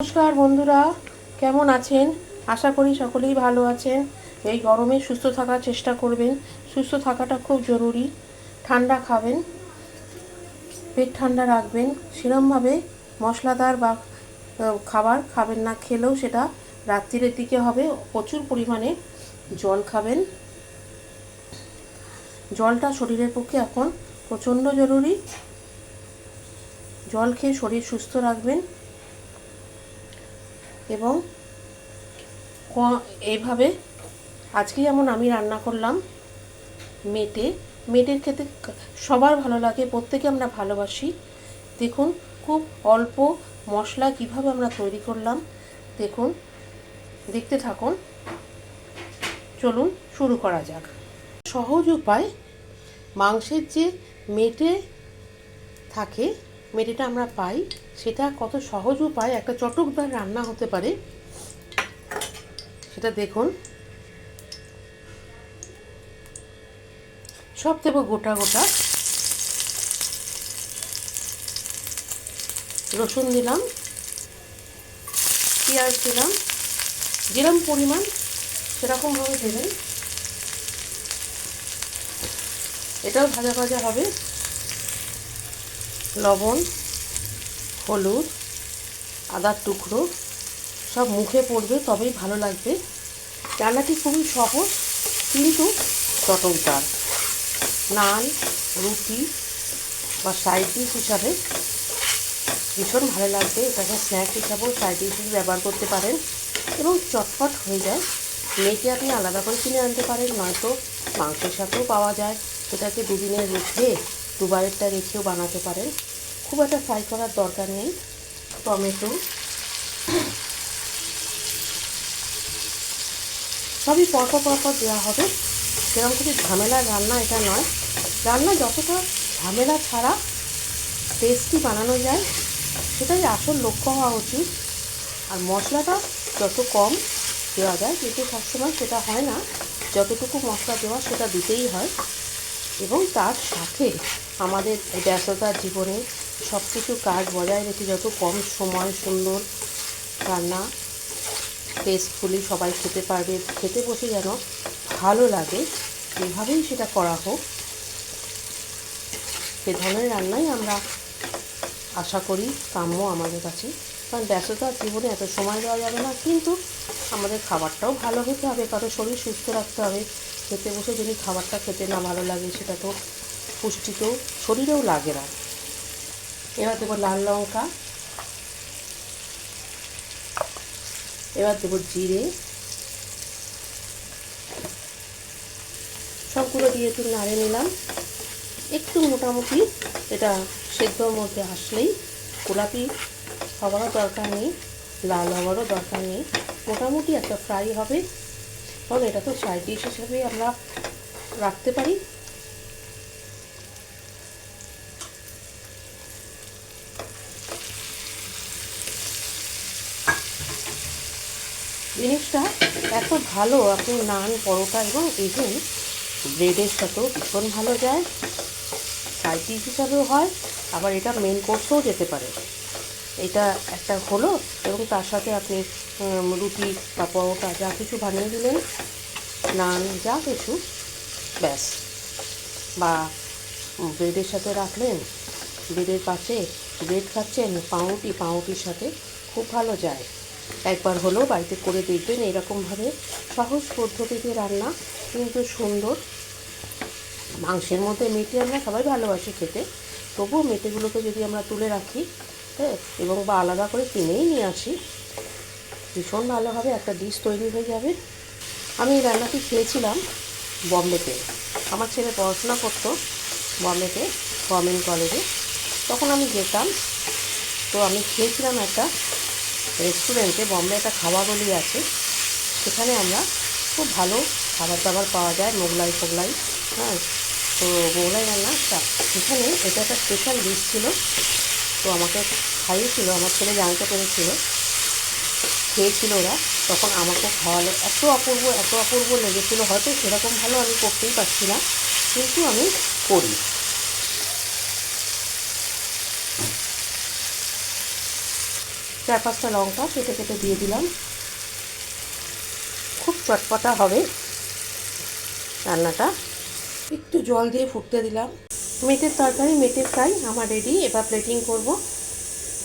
নমস্কার বন্ধুরা, কেমন আছেন? আশা করি সকলেই ভালো আছেন। এই গরমে সুস্থ থাকার চেষ্টা করবেন। সুস্থ থাকাটা খুব জরুরি। ঠান্ডা খাবেন, পেট ঠান্ডা রাখবেন। সেরমভাবে মশলাদার বা খাবার খাবেন না, খেলেও সেটা রাত্রিরের দিকে হবে। প্রচুর পরিমাণে জল খাবেন। জলটা শরীরের পক্ষে এখন প্রচণ্ড জরুরি। জল খেয়ে শরীর সুস্থ রাখবেন। এবং এইভাবে আজকে যেমন আমি রান্না করলাম মেটে, মেটের খেতে সবার ভালো লাগে, প্রত্যেকে আমরা ভালোবাসি। দেখুন খুব অল্প মশলা কীভাবে আমরা তৈরি করলাম। দেখুন, দেখতে থাকুন। চলুন শুরু করা যাক। সহজ উপায়, মাংসের যে মেটে থাকে মেটেটা আমরা পাই, সেটা কত সহজ উপায়, একটা চটকদার রান্না হতে পারে। সেটা দেখুন। সব দেবো গোটা গোটা। রসুন দিলাম, পেঁয়াজ দিলাম যেরকম পরিমাণ সেরকমভাবে দেবেন। এটাও ভাজা ভাজা হবে। লবণ, হলুদ, আদার টুকরো, সব মুখে পড়বে, তবেই ভালো লাগবে। রান্নাটি খুবই সহজ, কিন্তু চটকদার নান, রুটি বা সাইড ডিশ হিসাবে ভীষণ ভালো লাগবে। এটাকে স্ন্যাক হিসাবেও সাইড ডিশ হিসেবে ব্যবহার করতে পারেন এবং চটপট হয়ে যায়। মেয়েকে আপনি আলাদা করে কিনে আনতে পারেন, নয়তো মাংসের সাথেও পাওয়া যায়। সেটাকে দুদিনের রেখে দুবারেরটা রেখেও বানাতে পারেন। খুব একটা ফ্রাই করার দরকার নেই। টমেটো। সবই পরপর পরপর দেওয়া হবে। সেরকম কিছু ঝামেলার রান্না এটা নয়। রান্না যতটা ঝামেলা ছাড়া টেস্টি বানানো যায়, সেটাই আসল লক্ষ্য হওয়া উচিত। আর মশলাটা যত কম দেওয়া যায়, কিন্তু সবসময় সেটা হয় না। যতটুকু মশলা দেওয়া, সেটা দিতেই হয়। এবং তার সাথে আমাদের ব্যস্ততার জীবনে সব কিছু কাজ বজায় রেখে যত কম সময়, সুন্দর রান্না টেস্টফুলি সবাই খেতে পারবে, খেতে বসে যেন ভালো লাগে, এভাবেই সেটা করা হোক। সে ধরনের রান্নাই আমরা আশা করি কাম্য আমাদের কাছে। কারণ ব্যস্ততার জীবনে এত সময় দেওয়া যাবে না, কিন্তু আমাদের খাবারটাও ভালো হতে হবে, কারও শরীর সুস্থ রাখতে হবে। খেতে বসে যদি খাবারটা খেতে না ভালো লাগে, সেটা তো পুষ্টিতেও শরীরেও লাগে না। এবার দেবো লাল লঙ্কা। এবার দেবো জিরে। সবগুলো দিয়ে একটু নাড়ে নিলাম। একটু মোটামুটি এটা সেদ্ধর মধ্যে আসলেই গোলাপি হওয়ারও দরকার নেই, লাল হওয়ারও দরকার নেই। মোটামুটি একটা ফ্রাই হবে। কারণ এটা তো সাইড ডিশ হিসেবে আমরা রাখতে পারি। জিনিসটা এত ভালো আপনি নান পরোটা এবং ইভেন ব্রেডের সাথেও ভীষণ ভালো যায়। সাইড ডিশ হিসাবেও হয়, আবার এটা মেন কোর্সেও যেতে পারে। এটা একটা হলো এবং তার সাথে আপনি রুটি বা পরোটা যা কিছু বানিয়ে দিলেন, নান যা কিছু, ব্যাস। বা ব্রেডের সাথে রাখলেন ব্রেডের পাশে ব্রেড খাচ্ছেন, পাউরুটি, পাউরুটির সাথে খুব ভালো যায়। একবার হলেও বাড়িতে করে দেখবেন এরকমভাবে সহজ পদ্ধতিতে রান্না, কিন্তু সুন্দর। মাংসের মধ্যে মেটে আমরা সবাই ভালোবাসি খেতে। তবুও মেটেগুলোকে যদি আমরা তুলে রাখি হ্যাঁ এবং বা আলাদা করে কিনেই নিয়ে আসি, ভীষণ ভালোভাবে একটা ডিশ তৈরি হয়ে যাবে। আমি এই রান্নাটি খেয়েছিলাম বম্বেতে। আমার ছেলে পড়াশোনা করতো বম্বেতে, গভর্নমেন্ট কলেজে। তখন আমি যেতাম, তো আমি খেয়েছিলাম একটা রেস্টুরেন্টে বম্বে একটা খাওয়া গলি আছে। সেখানে আমরা খুব ভালো খাবার দাবার পাওয়া যায়, মোগলাই ফোগলাই হ্যাঁ? তো মোগলাই রান্না সেখানে এটা একটা স্পেশাল ডিশ ছিল। তো আমাকে খাইয়েছিল, আমার ছেলে জানতে পেরেছিল। খেয়েছিল ওরা। তখন আমাকে খাওয়ালো। এত অপূর্ব এত অপূর্ব লেগেছিলো। হয়তো সেরকম ভালো আমি করতেই পারছি না, কিন্তু আমি করি। চার পাঁচটা লঙ্কা কেটে কেটে দিয়ে দিলাম। খুব চটপটা হবে রান্নাটা। একটু জল দিয়ে ফুটতে দিলাম। মেটের তরকারি মেটের ফ্রাই আমার রেডি এবার প্লেটিং করব।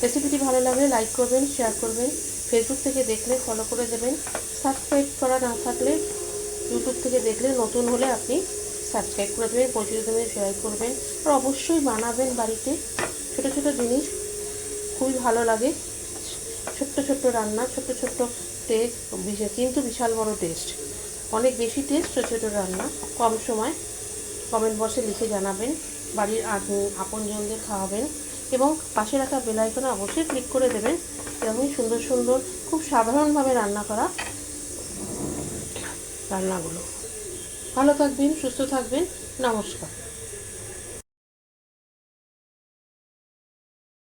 রেসিপিটি ভালো লাগলে লাইক করবেন শেয়ার করবেন। ফেসবুক থেকে দেখলে ফলো করে দেবেন। সাবস্ক্রাইব করা না থাকলে ইউটিউব থেকে দেখলে নতুন হলে আপনি সাবস্ক্রাইব করে দেবেন পরিচিত দেবেন শেয়ার করবেন। আর অবশ্যই বানাবেন বাড়িতে। ছোটো ছোটো জিনিস খুবই ভালো লাগে। ছোট্ট ছোট্ট রান্না, ছোট্ট ছোট্ট টেস্ট কিন্তু বিশাল বড় টেস্ট অনেক বেশি টেস্ট ছোটো ছোটো রান্না। কম সময় কমেন্ট বক্সে লিখে জানাবেন, বাড়ির আপনজনদের খাওয়াবেন এবং পাশে রাখা বেলাইকনে অবশ্যই ক্লিক করে দেবেন এরকমই সুন্দর সুন্দর, খুব সাধারণভাবে রান্না করা রান্নাগুলো। ভালো থাকবেন, সুস্থ থাকবেন, নমস্কার।